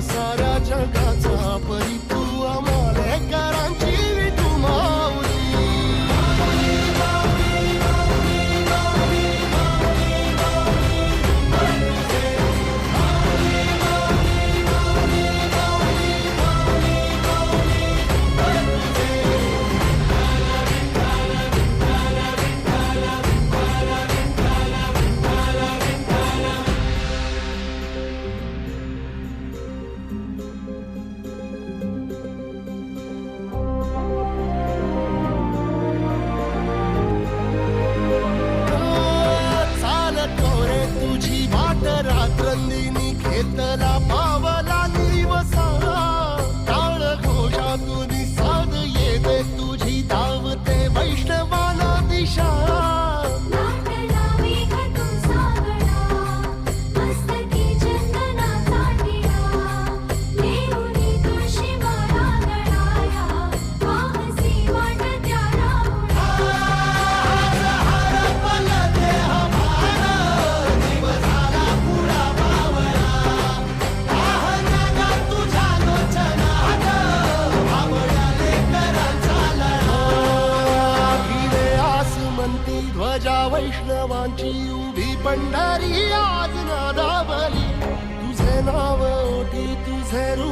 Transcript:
was out Eterna वैष्णवांची उभी पंढरी आज नादावली. तुझे नाव ओटी तुझे रूप